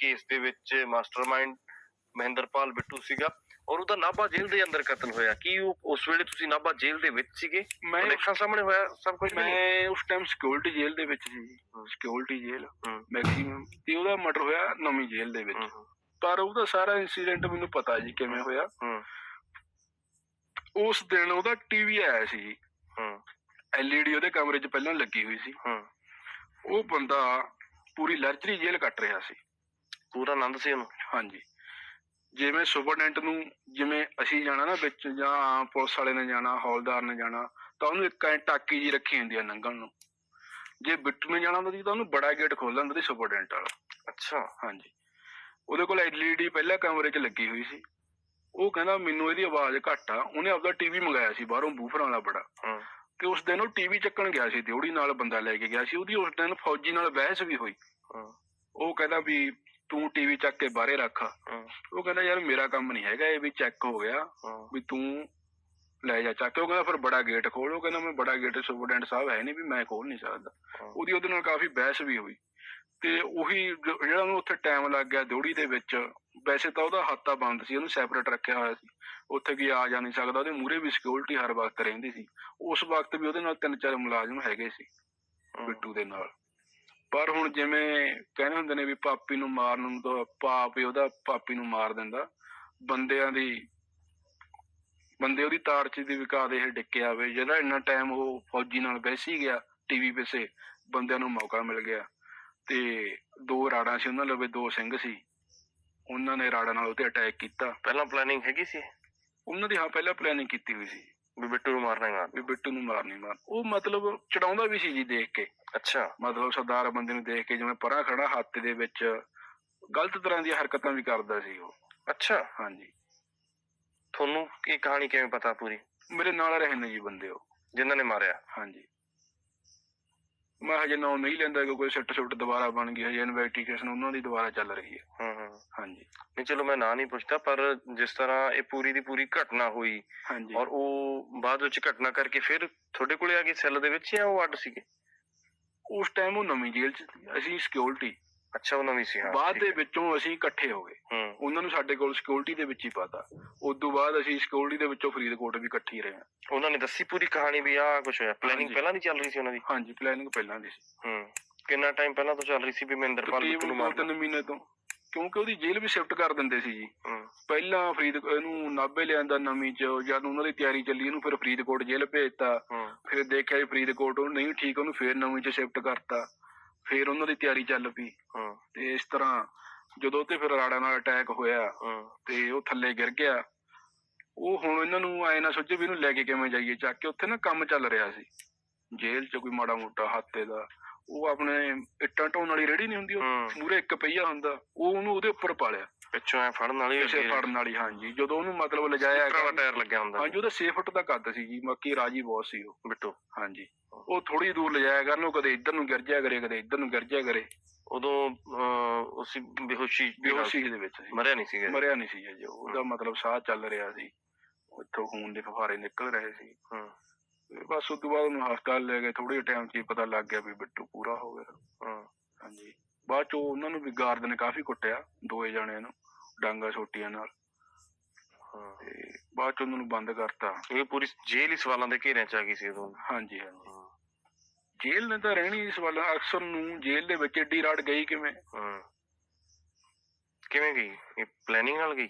Case ਦੇ ਵਿੱਚ mastermind Mahinderpal Bittu ਸੀਗਾ ਔਰ ਉਹਦਾ ਨਾਭਾ ਜੇਲ੍ਹ ਦੇ ਅੰਦਰ ਕਤਲ ਹੋਇਆ। ਕੀ ਉਹ ਉਸ ਵੇਲੇ ਤੁਸੀਂ ਨਾਭਾ ਜੇਲ੍ਹ ਦੇ ਵਿੱਚ ਸੀਗੇ? ਮੈਂ ਅੱਖਾਂ ਸਾਹਮਣੇ ਹੋਇਆ ਸਭ ਕੁਝ ਮੈਂ ਉਸ ਟਾਈਮ ਸਿਕਿਉਰਿਟੀ ਜੇਲ੍ਹ ਦੇ ਵਿੱਚ ਸੀ। ਸਿਕਿਉਰਿਟੀ ਜੇਲ੍ਹ। ਮੈਕਸਿਮਮ ਤੇ ਉਹਦਾ ਮਰਡਰ ਹੋਇਆ ਨਵੀਂ ਜੇਲ੍ਹ ਦੇ ਵਿੱਚ। ਪਰ ਉਹਦਾ ਸਾਰਾ ਇਨਸੀਡੈਂਟ ਮੈਨੂੰ ਪਤਾ ਜੀ ਕਿਵੇਂ ਹੋਇਆ। ਉਸ ਦਿਨ ਉਹਦਾ ਟੀਵੀ ਆਇਆ ਸੀ ਜੀ। ਹੂੰ। ਐਲਈਡੀ ਉਹਦੇ ਕਮਰੇ 'ਚ ਪਹਿਲਾਂ ਲੱਗੀ ਹੋਈ ਸੀ। ਹੂੰ। ਉਹ ਬੰਦਾ ਪੂਰੀ ਲਰਜਰੀ ਜੇਲ੍ਹ ਕੱਟ ਰਿਹਾ ਸੀ। ਪੂਰਾ ਆਨੰਦ ਸੀ ਉਹਨੂੰ। ਹਾਂਜੀ। ਜਿਵੇਂ ਸੁਪਰਡੈਂਟ ਨੂੰ ਜਿਵੇਂ ਅਸੀਂ ਜਾਣਾ ਨਾ ਵਿੱਚ ਜਾਂ ਪੁਲਿਸ ਵਾਲੇ ਨੇ ਜਾਣਾ ਹੌਲਦਾਰ ਨੇ ਜਾਣਾ ਤਾਂ ਉਹਨੂੰ ਇੱਕ ਐ ਟਾਕੀ ਜੀ ਰੱਖੀ ਹੁੰਦੀ ਆ ਲੰਘਣ ਨੂੰ। ਜੇ ਬਿੱਟੂ ਨੇ ਜਾਣਾ ਹੁੰਦਾ ਸੀ ਤਾਂ ਉਹਨੂੰ ਬੜਾ ਗੇਟ ਖੋਲ੍ਹ ਹੁੰਦਾ ਸੀ ਸੁਪਰਡੈਂਟ ਵਾਲਾ। ਅੱਛਾ। ਹਾਂਜੀ। ਉਹਦੇ ਕੋਲ ਐਲਈਡੀ ਪਹਿਲਾਂ ਕਮਰੇ 'ਚ ਲੱਗੀ ਹੋਈ ਸੀ। ਉਹ ਕਹਿੰਦਾ ਮੈਨੂੰ ਇਹਦੀ ਆਵਾਜ਼ ਘੱਟ ਆ। ਉਹਨੇ ਆਪਦਾ ਟੀਵੀ ਮੰਗਾਇਆ ਸੀ ਬਾਹਰੋਂ ਬੂਫਰਾਂ ਵਾਲਾ ਬੜਾ। ਤੇ ਉਸ ਦਿਨ ਉਹ ਟੀਵੀ ਚੱਕਣ ਗਿਆ ਸੀ ਦਿਉੜੀ ਨਾਲ ਬੰਦਾ ਲੈ ਕੇ ਗਿਆ ਸੀ। ਉਹਦੀ ਉਸ ਦਿਨ ਫੌਜੀ ਨਾਲ ਬਹਿਸ ਵੀ ਹੋਈ। ਉਹ ਕਹਿੰਦਾ ਵੀ ਤੂੰ ਟੀਵੀ ਚੱਕ ਕੇ ਬਾਹਰੇ ਰੱਖ। ਉਹ ਕਹਿੰਦਾ ਯਾਰ ਮੇਰਾ ਕੰਮ ਨਹੀਂ ਹੈਗਾ ਇਹ ਵੀ ਚੈੱਕ ਹੋ ਗਿਆ ਵੀ ਤੂੰ ਲੈ ਜਾ ਚੱਕ ਕੇ। ਉਹ ਕਹਿੰਦਾ ਫਿਰ ਬੜਾ ਗੇਟ ਖੋਲ ਉਹ ਕਹਿੰਦਾ ਮੈਂ ਬੜਾ ਗੇਟ ਸੁਪਰਡੈਂਟ ਸਾਹਿਬ ਹੈ ਨਹੀਂ ਵੀ ਮੈਂ ਖੋਲ ਨਹੀਂ ਸਕਦਾ। ਉਹਦੀ ਉਹਦੇ ਨਾਲ ਕਾਫੀ ਬਹਿਸ ਵੀ ਹੋਈ। ਤੇ ਉਹੀ ਜਿਹੜਾ ਉਹਨੂੰ ਉੱਥੇ ਟਾਈਮ ਲੱਗ ਗਿਆ ਦਿਉੜੀ ਦੇ ਵਿੱਚ ਵੈਸੇ ਤਾਂ ਉਹਦਾ ਹੱਤਾ ਬੰਦ ਸੀ ਉਹਨੂੰ ਸੈਪਰੇਟ ਰੱਖਿਆ ਹੋਇਆ ਸੀ। ਉੱਥੇ ਕੀ ਆ ਜਾ ਨਹੀਂ ਸਕਦਾ ਉਹਦੇ ਮੂਹਰੇ ਵੀ ਸਿਕਿਉਰਿਟੀ ਹਰ ਵਕਤ ਰਹਿੰਦੀ ਸੀ। ਉਸ ਵਕਤ ਵੀ ਉਹਦੇ ਨਾਲ ਤਿੰਨ ਚਾਰ ਮੁਲਾਜ਼ਮ ਹੈਗੇ ਸੀ ਬਿੱਟੂ ਦੇ ਨਾਲ। ਪਰ ਹੁਣ ਜਿਵੇਂ ਕਹਿੰਦੇ ਹੁੰਦੇ ਨੇ ਵੀ ਪਾਪੀ ਨੂੰ ਮਾਰਨ ਨੂੰ ਤਾਂ ਪਾਪ ਹੀ ਉਹਦਾ ਪਾਪੀ ਨੂੰ ਮਾਰ ਦਿੰਦਾ। ਬੰਦਿਆਂ ਦੀ ਬੰਦੇ ਉਹਦੀ ਤਾਰ ਚ ਦੀ ਵਿਕਾ ਦੇ ਇਹ ਡਿੱਕਿਆ ਵੇ ਜਿਹੜਾ ਇੰਨਾ ਟਾਈਮ ਉਹ ਫੌਜੀ ਨਾਲ ਬੈਸੀ ਗਿਆ ਟੀਵੀ ਪਿੱਛੇ ਬੰਦਿਆਂ ਨੂੰ ਮੌਕਾ ਮਿਲ ਗਿਆ। ਤੇ ਦੋ ਰਾੜਾਂ ਸੀ ਉਹਨਾਂ ਲਵੇ ਦੋ ਸਿੰਘ ਸੀ। ਉਹਨਾਂ ਨੇ ਰਾੜਾਂ ਨਾਲ ਉਹਤੇ ਅਟੈਕ ਕੀਤਾ। ਪਹਿਲਾਂ ਪਲੈਨਿੰਗ ਹੈਗੀ ਸੀ ਉਹਨਾਂ ਦੀ ਹਾਂ ਪਹਿਲਾਂ ਪਲੈਨਿੰਗ ਕੀਤੀ ਹੋਈ ਸੀ। ਵੀ ਬਿੱਟੂ ਨੂੰ ਮਾਰਨਾ ਹੀ ਮਾਰਨਾ। ਵੀ ਬਿੱਟੂ ਨੂੰ ਮਾਰਨੀ ਮਾਰ ਉਹ ਮਤਲਬ ਚੜਾਉਂਦਾ ਵੀ ਸੀ ਜੀ ਦੇਖ ਕੇ। ਅੱਛਾ। ਮਤਲਬ ਸਰਦਾਰ ਬੰਦੇ ਨੂੰ ਦੇਖ ਕੇ ਜਿਵੇਂ ਪਰਾਂ ਖੜਾ ਹੱਥ ਦੇ ਵਿੱਚ ਗਲਤ ਤਰ੍ਹਾਂ ਦੀਆਂ ਹਰਕਤਾਂ ਵੀ ਕਰਦਾ ਸੀ ਉਹ। ਅੱਛਾ। ਹਾਂਜੀ। ਤੁਹਾਨੂੰ ਇਹ ਕਹਾਣੀ ਕਿਵੇਂ ਪਤਾ ਪੂਰੀ? ਮੇਰੇ ਨਾਲ ਰਹੇ ਨੇ ਜੀ ਬੰਦੇ ਉਹ। ਜਿਨ੍ਹਾਂ ਨੇ ਮਾਰਿਆ? ਹਾਂਜੀ। ਮੈਂ ਹਜੇ ਨਾਮ ਨਹੀਂ ਲੈਂਦਾ ਕਿ ਕੋਈ ਸਿੱਟ ਸੁੱਟ ਦੁਬਾਰਾ ਬਣ ਗਈ ਹਜੇ ਇਨਵੈਸਟੀਗੇਸ਼ਨ ਉਹਨਾਂ ਦੀ ਦੁਬਾਰਾ ਚੱਲ ਰਹੀ ਹੈ। ਹੂੰ ਹੂੰ। ਹਾਂਜੀ। ਨਹੀਂ ਚਲੋ ਮੈਂ ਨਾਂ ਨਹੀਂ ਪੁੱਛਦਾ ਪਰ ਜਿਸ ਤਰ੍ਹਾਂ ਇਹ ਪੂਰੀ ਦੀ ਪੂਰੀ ਘਟਨਾ ਹੋਈ ਹਾਂਜੀ। ਔਰ ਉਹ ਬਾਅਦ ਵਿੱਚ ਘਟਨਾ ਕਰਕੇ ਫਿਰ ਤੁਹਾਡੇ ਕੋਲੇ ਆ ਗਏ ਸੈੱਲ ਦੇ ਵਿੱਚ ਜਾਂ ਉਹ ਅੱਡ ਸੀਗੇ? ਉਸ ਟਾਈਮ ਉਹ ਨਵੀਂ ਜੇਲ੍ਹ 'ਚ ਸੀ। ਅਸੀਂ ਸਿਕਿਉਰਿਟੀ ਅੱਛਾ ਉਹ ਨਵੀਂ ਸੀ ਹਾਂ ਬਾਅਦ ਦੇ। ਵਿੱਚੋਂ ਅਸੀਂ ਇਕੱਠੇ ਹੋ ਗਏ। ਉਹਨਾਂ ਨੂੰ ਸਾਡੇ ਕੋਲ ਸਿਕਿਉਰਿਟੀ ਦੇ ਵਿੱਚ ਹੀ ਪਤਾ। ਉਸ ਤੋਂ ਬਾਅਦ ਅਸੀਂ ਸਿਕਿਉਰਿਟੀ ਦੇ ਵਿੱਚੋਂ ਫਰੀਦਕੋਟ ਵੀ ਇਕੱਠੇ ਹੀ ਰਹੇ ਉਹਨਾਂ ਨੇ ਦੱਸੀ ਪੂਰੀ ਕਹਾਣੀ ਵੀ ਆਹ ਕੁਝ ਹੋਇਆ। ਪਲੈਨਿੰਗ। ਪਹਿਲਾਂ ਦੀ ਚੱਲ ਰਹੀ ਸੀ ਉਹਨਾਂ ਦੀ? ਹਾਂਜੀ ਪਲੈਨਿੰਗ ਪਹਿਲਾਂ ਦੀ ਸੀ। ਹੂੰ। ਕਿੰਨਾ ਟਾਈਮ ਪਹਿਲਾਂ ਤੋਂ ਚੱਲ ਰਹੀ ਸੀ ਵੀ ਮਹਿੰਦਰਪਾਲ ਨੂੰ ਦੋ ਮਾਰਨਾ? ਤਿੰਨ ਮਹੀਨੇ ਤੋਂ। ਕਿਉਂਕਿ ਉਹਦੀ ਜੇਲ੍ਹ ਵੀ ਸ਼ਿਫਟ ਕਰ ਦਿੰਦੇ ਸੀ ਜੀ। ਹੂੰ। ਪਹਿਲਾਂ ਫਰੀਦ ਇਹਨੂੰ ਨਾਭੇ ਲਿਆਂਦਾ ਨਵੀਂ ਚ ਜਦ ਉਹਨਾਂ ਦੀ ਤਿਆਰੀ ਚੱਲੀ ਇਹਨੂੰ ਫਿਰ ਫਰੀਦਕੋਟ ਜੇਲ੍ਹ ਭੇਜਤਾ। ਫਿਰ ਦੇਖਿਆ ਫਰੀਦਕੋਟ ਉਹ ਨਹੀਂ ਠੀਕ ਉਹਨੂੰ ਫਿਰ ਨਵੀਂ ਚ ਸ਼ਿਫਟ ਕਰਤਾ। ਫਿਰ ਉਹਨਾਂ ਦੀ ਤਿਆਰੀ ਚੱਲ ਪਈ ਹੂੰ ਤੇ ਇਸ ਤਰ੍ਹਾਂ ਜਦੋਂ ਤੇ ਫਿਰ ਰਾੜਾ ਨਾਲ ਅਟੈਕ ਹੋਇਆ ਤੇ ਉਹ ਥੱਲੇ ਗਿਰ ਗਿਆ। ਉਹ ਹੁਣ ਇਹਨਾਂ ਨੂੰ ਐ ਨਾ ਸੋਚੇ ਵੀ ਇਹਨੂੰ ਲੈ ਕੇ ਕਿਵੇਂ ਜਾਈਏ ਚੱਕ ਕੇ ਉੱਥੇ ਨਾ ਕੰਮ ਚੱਲ ਰਿਹਾ ਸੀ। ਜੇਲ੍ਹ 'ਚ ਕੋਈ ਮਾੜਾ ਮੋਟਾ ਹੱਤੇ ਦਾ ਉਹ ਆਪਣੇ ਇੱਟਾਂ ਢੋਣ ਵਾਲੀ ਰੇੜੀ ਨਹੀਂ ਹੁੰਦੀ ਉਹ ਮੂਰੇ ਇੱਕ ਪਹੀਆ ਹੁੰਦਾ ਉਹ ਉਹਨੂੰ ਉਹਦੇ ਉੱਪਰ ਪਾਲਿਆ। ਪਿੱਛੋਂ ਐ ਫੜਨ ਵਾਲੀ ਕਿਸੇ ਫੜਨ ਵਾਲੀ ਹਾਂਜੀ। ਜਦੋਂ ਉਹਨੂੰ ਮਤਲਬ ਲਿਜਾਇਆ ਭਰਾਵਾ ਟਾਇਰ ਲੱਗਿਆ ਹੁੰਦਾ। ਹਾਂਜੀ ਉਹਦਾ 6 ਫੁੱਟ ਦਾ ਕੱਦ ਸੀ ਜੀ ਬਾਕੀ ਰਾਜੀ ਬਹੁਤ ਸੀ ਉਹ। ਬਿੱਟੂ। ਹਾਂਜੀ। ਉਹ ਥੋੜੀ ਦੂਰ ਲਿਜਾਇਆ ਕਰਨ ਉਹ ਕਦੇ ਇੱਧਰ ਨੂੰ ਗਿਰ ਜਾਇਆ ਕਰੇ ਕਦੇ ਇੱਧਰ ਨੂੰ ਗਿਰ ਜਾਇਆ ਕਰੇ। ਉਦੋਂ ਉਸੀ ਬੇਹੋਸ਼ੀ ਬੇਹੋਸ਼ੀ ਦੇ ਵਿੱਚ ਸੀ। ਮਰਿਆ ਨਹੀਂ ਸੀਗਾ। ਮਰਿਆ ਨਹੀਂ ਸੀ ਜੀ। ਉਹ। ਉਹਦਾ ਮਤਲਬ ਸਾਹ ਚੱਲ ਰਿਹਾ ਸੀ। ਉੱਥੋਂ ਖੂਨ ਦੇ ਫੁਹਾਰੇ ਨਿਕਲ ਰਹੇ ਸੀ। ਹੂੰ। ਬਸ ਉਸ ਤੋਂ ਬਾਅਦ ਉਹਨੂੰ ਹਸਪਤਾਲ ਲੈ ਗਏ। ਥੋੜੇ ਟਾਈਮ 'ਚ ਹੀ ਪਤਾ ਲੱਗ ਗਿਆ ਵੀ ਬਿੱਟੂ ਪੂਰਾ ਹੋ ਗਿਆ। ਹੂੰ। ਹਾਂਜੀ। ਬਾਅਦ 'ਚ ਉਹ ਉਹਨਾਂ ਨੂੰ ਵੀ ਗਾਰਦ ਨੇ ਕਾਫੀ ਕੁੱਟਿਆ ਦੋਏ ਜਣਿਆਂ ਨੂੰ ਡਾਂਗਾ ਛੋਟੀਆਂ ਨਾਲ। ਹੂੰ। ਤੇ ਬਾਅਦ 'ਚ ਉਹਨਾਂ ਨੂੰ ਬੰਦ ਕਰਤਾ। ਇਹ ਪੂਰੀ ਜੇਲ੍ਹ ਹੀ ਸਵਾਲਾਂ ਦੇ ਘੇਰਿਆਂ ਚ ਆ ਗਈ ਸੀ ਉਦੋਂ? ਹਾਂਜੀ ਹਾਂਜੀ। ਜੇਲ੍ਹ ਨੇ ਤਾਂ ਰਹਿਣੀ ਇਸ ਵੱਲ ਅਕਸਰ ਨੂੰ ਜੇਲ੍ਹ ਦੇ ਵਿੱਚ ਏਡੀ ਰਾੜ ਗਈ ਕਿਵੇਂ? ਹੂੰ। ਕਿਵੇਂ ਗਈ? ਇਹ ਪਲੈਨਿੰਗ ਨਾਲ ਗਈ?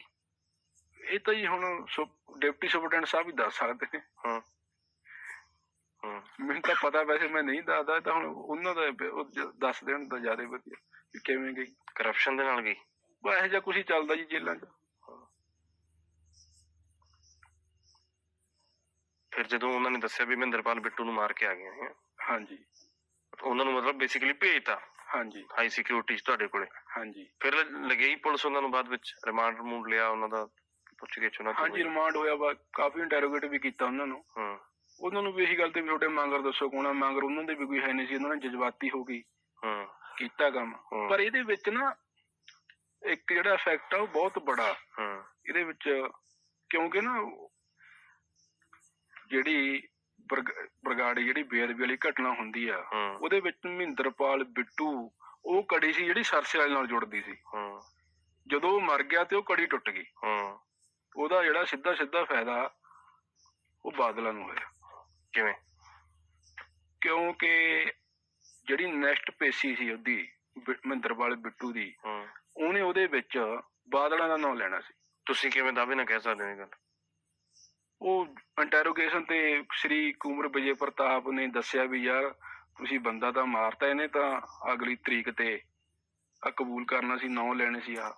ਇਹ ਤਾਂ ਜੀ ਹੁਣ ਡਿਪਟੀ ਸੁਪਰਡੈਂਟ ਸਾਹਿਬ ਹੀ ਦੱਸ ਸਕਦੇ ਨੇ। ਹੂੰ। ਮੈਨੂੰ ਤਾਂ ਪਤਾ ਵੈਸੇ ਮੈਂ ਨਹੀਂ ਦੱਸਦਾ ਤਾਂ ਹੁਣ ਉਹਨਾਂ ਦਾ ਉਹ ਜ- ਦੱਸ ਦੇਣ ਤਾਂ ਜ਼ਿਆਦਾ ਵਧੀਆ। ਵੀ ਕਿਵੇਂ ਗਈ। ਕਰਪਸ਼ਨ ਦੇ ਨਾਲ ਗਈ? ਬਸ ਇਹੋ ਜਿਹਾ ਕੁਛ ਹੀ ਚੱਲਦਾ ਜੀ ਜੇਲ੍ਹਾਂ 'ਚ। ਫਿਰ ਜਦੋਂ ਉਹਨਾਂ ਨੇ ਦੱਸਿਆ ਵੀ ਮਹਿੰਦਰਪਾਲ ਬਿੱਟੂ ਨੂੰ ਮਾਰ ਕੇ ਆ ਗਏ ਹੈ। ਹਾਂਜੀ। ਉਹਨਾਂ ਨੂੰ ਮਤਲਬ ਬੇਸਿਕਲੀ ਭੇਜਤਾ। ਹਾਂਜੀ। ਹਾਈ ਸਿਕਿਉਰਿਟੀ ਚ ਤੁਹਾਡੇ ਕੋਲੇ। ਹਾਂਜੀ। ਫਿਰ ਲਗਈ ਪੁਲਿਸ ਉਹਨਾਂ ਨੂੰ ਬਾਅਦ ਵਿੱਚ। ਰਿਮਾਂਡ ਰਿਮੂਡ ਲਿਆ ਉਹਨਾਂ ਦਾ। ਪੁੱਛ ਕੇ ਚੁਣਾ ਹਾਂਜੀ ਰਿਮਾਂਡ ਹੋਇਆ ਵਾ ਕਾਫੀ ਇੰਟਰੋਗੇਟ ਵੀ ਕੀਤਾ ਉਹਨਾਂ ਨੂੰ। ਹੂੰ। ਉਹਨਾਂ ਨੂੰ ਵੀ ਇਹੀ ਗੱਲ ਤੇ ਵੀ ਤੁਹਾਡੇ ਮੰਗਰ ਦੱਸੋ ਕੌਣ ਮੰਗਰ ਉਹਨਾਂ ਦੇ ਵੀ ਕੋਈ ਹੈ ਨਹੀਂ ਸੀ ਉਹਨਾਂ ਨੇ ਜਜ਼ਬਾਤੀ ਹੋ ਗਈ ਹੂੰ। ਕੀਤਾ ਕੰਮ। ਪਰ ਇਹਦੇ ਵਿੱਚ ਨਾ ਇੱਕ ਜਿਹੜਾ ਇਫੈਕਟ ਆ ਉਹ ਬਹੁਤ ਬੜਾ। ਹੂੰ। ਇਹਦੇ ਵਿੱਚ ਕਿਉਂਕਿ ਨਾ ਜਿਹੜੀ ਬਰਗ- ਬਰਗਾੜੀ ਜਿਹੜੀ ਬੇਅਦਬੀ ਵਾਲੀ ਘਟਨਾ ਹੁੰਦੀ ਆ ਉਹਦੇ ਵਿੱਚ ਮਹਿੰਦਰਪਾਲ ਬਿੱਟੂ ਉਹ ਕੜੀ ਸੀ ਜਿਹੜੀ ਸਰਸੇ ਵਾਲੇ ਨਾਲ ਜੁੜਦੀ ਸੀ। ਹੂੰ। ਜਦੋਂ ਉਹ ਮਰ ਗਿਆ ਤੇ ਉਹ ਕੜੀ ਟੁੱਟ ਗਈ। ਹੂੰ। ਉਹਦਾ ਜਿਹੜਾ ਸਿੱਧਾ ਸਿੱਧਾ ਫਾਇਦਾ ਉਹ ਬਾਦਲਾਂ ਨੂੰ ਹੋਇਆ। ਕਿਵੇਂ? ਕਿਉਂਕਿ ਜਿਹੜੀ ਨੈਕਸਟ ਪੇਸ਼ੀ ਸੀ ਉਹਦੀ ਮਹਿੰਦਰਪਾਲ ਬਿੱਟੂ ਦੀ ਉਹਨੇ ਉਹਦੇ ਵਿੱਚ ਬਾਦਲਾਂ ਦਾ ਨਾਮ ਲੈਣਾ ਸੀ। ਤੁਸੀਂ ਕਿਵੇਂ ਦਾਅਵੇ ਨਾਲ ਕਹਿ ਸਕਦੇ ਹੋ ਇਹ ਗੱਲ? ਉਹ ਇੰਟਰੋਗੇਸ਼ਨ ਤੇ ਸ੍ਰੀ ਕੁਮਰ ਵਿਜੇ ਪ੍ਰਤਾਪ ਨੇ ਦੱਸਿਆ ਵੀ ਯਾਰ ਤੁਸੀਂ ਬੰਦਾ ਤਾਂ ਮਾਰਤਾ ਇਹਨੇ ਤਾਂ ਅਗਲੀ ਤਰੀਕ ਤੇ ਆ ਕਬੂਲ ਕਰਨਾ ਸੀ ਨਾਂ ਲੈਣੇ ਸੀ ਆ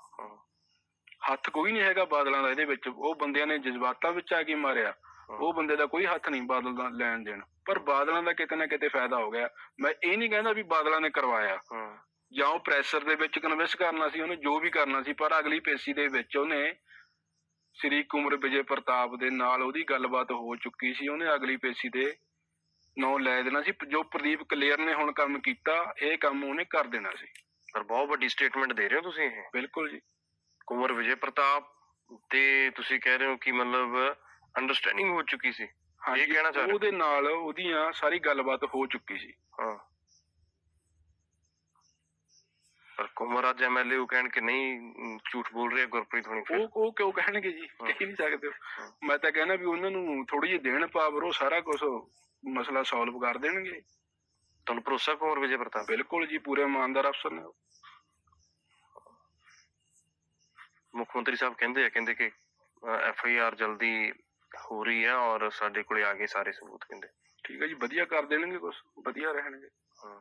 ਹੱਥ ਕੋਈ ਨਹੀਂ ਹੈਗਾ ਬਾਦਲਾਂ ਦਾ ਇਹਦੇ ਵਿੱਚ। ਉਹ ਬੰਦਿਆਂ ਨੇ ਜਜ਼ਬਾਤਾਂ ਵਿੱਚ ਆ ਕੇ ਮਾਰਿਆ। ਉਹ ਬੰਦੇ ਦਾ ਕੋਈ ਹੱਥ ਨਹੀਂ ਬਾਦਲ ਦਾ ਲੈਣ ਦੇਣ। ਪਰ ਬਾਦਲਾਂ ਦਾ ਕਿਤੇ ਨਾ ਕਿਤੇ ਫਾਇਦਾ ਹੋ ਗਿਆ। ਮੈਂ ਇਹ ਨਹੀਂ ਕਹਿੰਦਾ ਵੀ ਬਾਦਲਾਂ ਨੇ ਕਰਵਾਇਆ। ਹੂੰ। ਜਾਂ ਉਹ ਪ੍ਰੈਸ਼ਰ ਦੇ ਵਿੱਚ ਕਨਵਿੰਸ ਕਰਨਾ ਸੀ ਉਹਨੇ ਜੋ ਵੀ ਕਰਨਾ ਸੀ ਪਰ ਅਗਲੀ ਪੇਸ਼ੀ ਦੇ ਵਿੱਚ ਉਹਨੇ ਸ੍ਰੀ ਕੁਮਰ ਵਿਜੇ ਪ੍ਰਤਾਪ ਦੇ ਨਾਲ ਉਹਦੀ ਗੱਲਬਾਤ ਹੋ ਚੁੱਕੀ ਸੀ। ਉਹਨੇ ਅਗਲੀ ਪੇਸ਼ੀ ਦੇ ਨਾਂ ਲੈ ਦੇਣਾ ਸੀ। ਜੋ ਪ੍ਰਦੀਪ ਕਲੇਰ ਨੇ ਹੁਣ ਕੰਮ ਕੀਤਾ ਇਹ ਕੰਮ ਉਹਨੇ ਕਰ ਦੇਣਾ ਸੀ। ਪਰ ਬਹੁਤ ਵੱਡੀ ਸਟੇਟਮੈਂਟ ਦੇ ਰਹੇ ਹੋ ਤੁਸੀਂ ਇਹ। ਬਿਲਕੁਲ ਜੀ। ਕੁੰਵਰ ਵਿਜੇ ਪ੍ਰਤਾਪ ਤੇ ਤੁਸੀਂ ਕਹਿ ਰਹੇ ਹੋ ਕਿ ਮਤਲਬ ਅੰਡਰਸਟੈਂਡਿੰਗ ਹੋ ਚੁੱਕੀ ਸੀ ਹਾਂਜੀ ਕਹਿਣਾ ਚਾਹ ਰਹੇ ਹੋ? ਉਹਦੇ ਨਾਲ ਉਹਦੀਆਂ ਸਾਰੀ ਗੱਲਬਾਤ ਹੋ ਚੁੱਕੀ ਸੀ ਹਾਂ ਪਰ ਕੁੰਵਰ ਅੱਜ ਐਮਐਲਏ ਉਹ ਕਹਿਣ ਕਿ ਨਹੀਂ ਅਮ, ਝੂਠ ਬੋਲ ਰਹੇ ਗੁਰਪ੍ਰੀਤ ਹੋਣੀ ਫਿਰ ਉਹ ਉਹ ਕਿਉਂ ਕਹਿਣਗੇ ਜੀ ਹਾਂ। ਕਹਿ ਨਹੀਂ ਸਕਦੇ ਉਹ। ਹਾਂ। ਮੈਂ ਤਾਂ ਕਹਿਣਾ ਵੀ ਉਹਨਾਂ ਨੂੰ ਥੋੜੀ ਜਿਹੀ ਦੇਣ ਪਾਵਰ ਉਹ ਸਾਰਾ ਕੁਝ ਮਸਲਾ ਸੋਲਵ ਕਰ ਦੇਣਗੇ ਤੁਹਾਨੂੰ ਭਰੋਸਾ ਕੁੰਵਰ ਵਿਜੇ ਪ੍ਰਤਾਪ ਬਿਲਕੁਲ ਜੀ ਪੂਰੇ ਇਮਾਨਦਾਰ ਅਫਸਰ ਨੇ ਉਹ। ਮੁੱਖ ਮੰਤਰੀ ਸਾਹਿਬ ਕਹਿੰਦੇ ਆ ਕਹਿੰਦੇ ਕਿ ਐਫ ਆਈ ਆਰ ਜਲਦੀ ਹੋ ਰਹੀ ਹੈ ਔਰ ਸਾਡੇ ਕੋਲੇ ਆ ਗਏ ਸਾਰੇ ਸਬੂਤ ਕਹਿੰਦੇ। ਠੀਕ ਹੈ ਜੀ ਵਧੀਆ ਕਰ ਦੇਣਗੇ ਕੁਝ ਵਧੀਆ ਰਹਿਣਗੇ। ਹਾਂ।